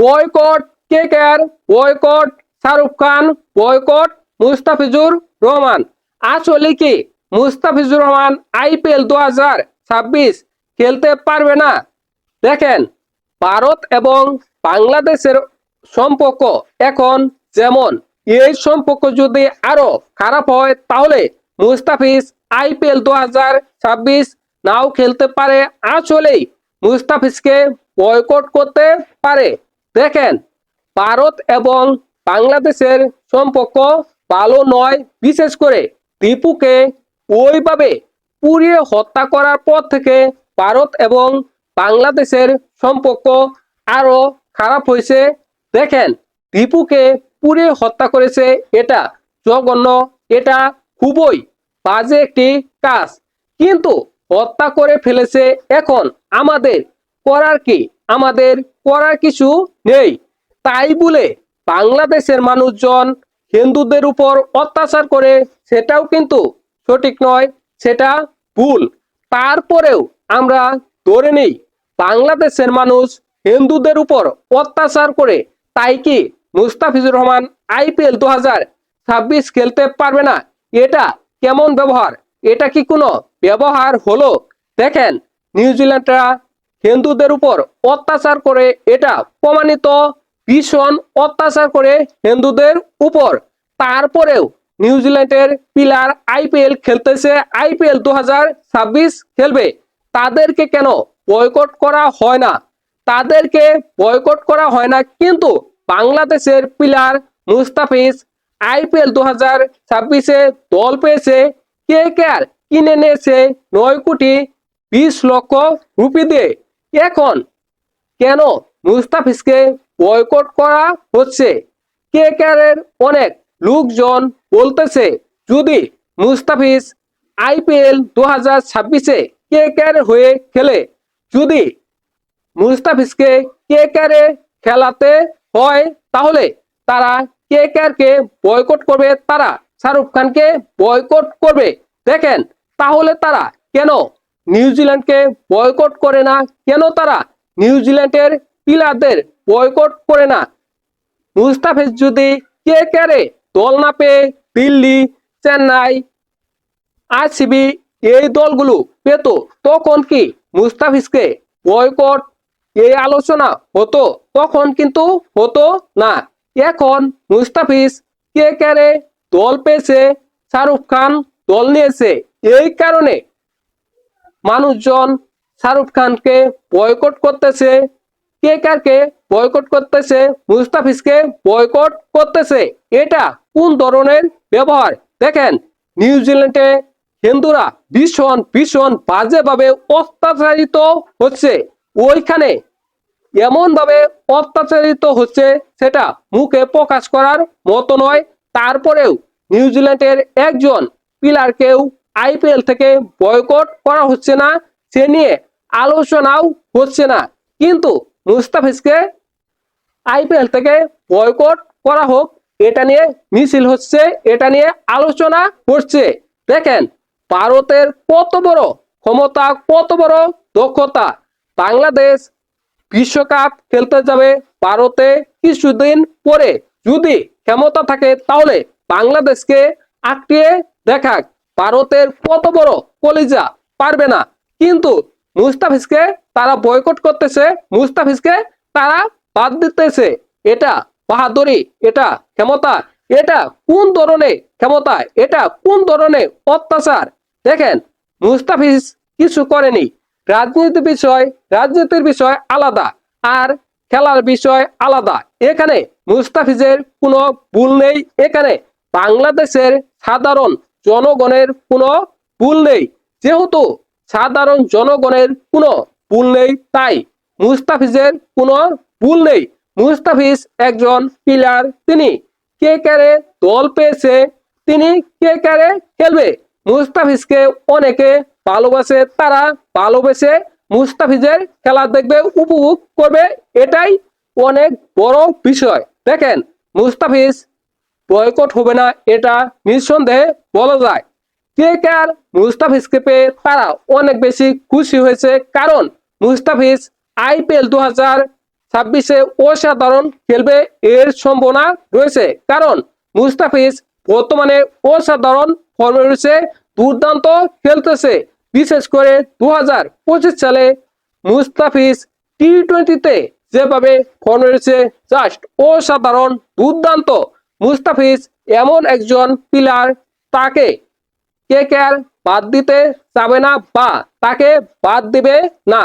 Boycott K K R boycott Shahrukh Khan, boycott Mustafizur Rahman. আসলে কি Mustafizur Rahman IPL দু হাজার ছাব্বিশ খেলতে পারবে না? দেখেন, ভারত এবং বাংলাদেশের সম্পর্ক এখন যেমন, এই সম্পর্ক যদি আরও খারাপ হয়, তাহলে মুস্তাফিজ আইপিএল দু হাজার ছাব্বিশ নাও খেলতে পারে। আসলেই মুস্তাফিজকে বয়কট করতে পারে। দেখেন, ভারত এবং বাংলাদেশের সম্পর্ক ভালো নয়। বিশেষ করে দীপুকে ওইভাবে পুড়িয়ে হত্যা করার পর থেকে ভারত এবং বাংলাদেশের সম্পর্ক আরও খারাপ হয়েছে। দেখেন দীপুকে পুড়িয়ে হত্যা করেছে এটা জঘন্য, এটা খুবই বাজে একটি কাজ। কিন্তু হত্যা করে ফেলেছে এখন আমাদের, করার কি? আমাদের করার কিছু নেই। তাই বলে বাংলাদেশের মানুষজন হিন্দুদের উপর অত্যাচার করে, সেটাও কিন্তু সঠিক নয়, সেটা ভুল। তারপরেও আমরা ধরে নেই, বাংলাদেশের মানুষ হিন্দুদের উপর অত্যাচার করে, তাই কি মুস্তাফিজুর রহমান আইপিএল দু হাজার ছাব্বিশ খেলতে পারবে না? এটা কেমন ব্যবহার? এটা কি কোনো ব্যবহার হলো? দেখেন, নিউজিল্যান্ডরা হিন্দুদের উপর অত্যাচার করে, এটা প্রমাণিত ভীষণ অত্যাচার করে হিন্দুদের উপর। তারপরেও নিউজিল্যান্ডের পিলার আইপিএল খেলতেছে, আইপিএল দু হাজার ছাব্বিশ খেলবে। তাদেরকে কেন বয়কট করা হয় না? তাদেরকে বয়কট করা হয় না, কিন্তু বাংলাদেশের প্লেয়ার মুস্তাফিজ আইপিএল দু হাজার ছাব্বিশে দল পেয়েছে। কে কেয়ার কিনে নিয়েছে নয় কোটি বিশ লক্ষ রুপি দিয়ে। এখন? কেন? মুস্তাফিজকে বয়কট করা হচ্ছে। কে কেয়ারের অনেক লোকজন বলতেছে, যদি মুস্তাফিজ আইপিএল দু হাজার ছাব্বিশে কে কেয়ার হয়ে খেলে? যদি মুস্তাফিজকে কে কারে খেলাতে হয়, তাহলে তারা কে কে বয়কট করবে? তারা শাহরুখ খানকে বয়কট করবে। দেখেন, তাহলে তারা কেন নিউজিল্যান্ডকে বয়কট করে না কেন তারা? নিউজিল্যান্ডের পিলারদের বয়কট করে না। মুস্তাফিজ যদি কে কারে দল না পেয়ে দিল্লি, চেন্নাই, আরসিবি এই দলগুলো পেত, তখন কি মুস্তাফিজকে বয়কট এই আলোচনা হতো? তখন কিন্তু হতো না। এখন মুস্তাফিজ কে কারে দল পেয়েছে, শাহরুখ খান দল নিয়েছে। এই কারণে মানুষজন শাহরুখ খানকে বয়কট করতেছে। কে কারকে বয়কট করতেছে? মুস্তাফিজকে বয়কট করতেছে। এটা কোন ধরনের ব্যবহার? দেখেন নিউজিল্যান্ডে হিন্দুরা ভীষণ ভীষণ বাজেভাবে অত্যাচারিত হচ্ছে। ওইখানে এমন ভাবে অত্যাচারিত হচ্ছে সেটা মুখে প্রকাশ করার মতো নয়। তারপরেও নিউজিল্যান্ডের একজন প্লেয়ারকেও আইপিএল থেকে বয়কট করা হচ্ছে না, সে নিয়ে আলোচনাও হচ্ছে না। কিন্তু মুস্তাফিজকে আইপিএল থেকে বয়কট করা হোক, এটা নিয়ে মিছিল হচ্ছে, এটা নিয়ে আলোচনা করছে দেখেন, ভারতের কত বড় ক্ষমতা, কত বড় দক্ষতা। বাংলাদেশ বিশ্বকাপ খেলতে যাবে ভারতে কিছুদিন পরে। যদি ক্ষমতা থাকে, তাহলে বাংলাদেশকে আটকিয়ে দেখাক। ভারতের কত বড় কলিজা পারবে না। কিন্তু মুস্তাফিজকে তারা বয়কট করতেছে, মুস্তাফিজকে তারা বাদ দিতেছে। এটা বাহাদুরি, এটা ক্ষমতা, এটা কোন ধরনের ক্ষমতা, এটা কোন ধরনের অত্যাচার? দেখেন, মুস্তাফিজ কিছু করেনি। রাজনীতি বিষয়, রাজনীতির বিষয় আলাদা আর খেলার বিষয় আলাদা। এখানে মুস্তাফিজের কোনো ভুল নেই। এখানে বাংলাদেশের সাধারণ জনগণের কোনো ভুল নেই। যেহেতু সাধারণ জনগণের কোনো ভুল নেই, তাই মুস্তাফিজের কোনো ভুল নেই। মুস্তাফিজ একজন প্লেয়ার তিনি কে কারে দল পেয়েছে, তিনি কে কারে খেলবে। মুস্তাফিজকে অনেকে ভালোবাসে, তারা ভালোবেসে মুস্তাফিজের খেলা দেখবে, উপভোগ করবে, এটাই অনেক বড় বিষয়। দেখেন, মুস্তাফিজ বয়কট হবে না, এটা নিঃসন্দেহে বলা যায়। কে মুস্তাফিজকে পেয়ে তারা অনেক বেশি খুশি হয়েছে, কারণ মুস্তাফিজ আইপিএল দু হাজার ছাব্বিশে অসাধারণ খেলবে এর সম্ভাবনা রয়েছে, কারণ মুস্তাফিজ বর্তমানে অসাধারণ ফর্মে রয়েছে, দুর্দান্ত খেলতেছে। বিশেষ করে দু হাজার পঁচিশ সালে মুস্তাফিজ টি টোয়েন্টিতে যেভাবে ফর্মে রয়েছে জাস্ট অসাধারণ, দুর্দান্ত। মুস্তাফিজ এমন একজন পিলার তাকে কে কে আর বাদ দিতে যাবে না বা তাকে বাদ দিবে না।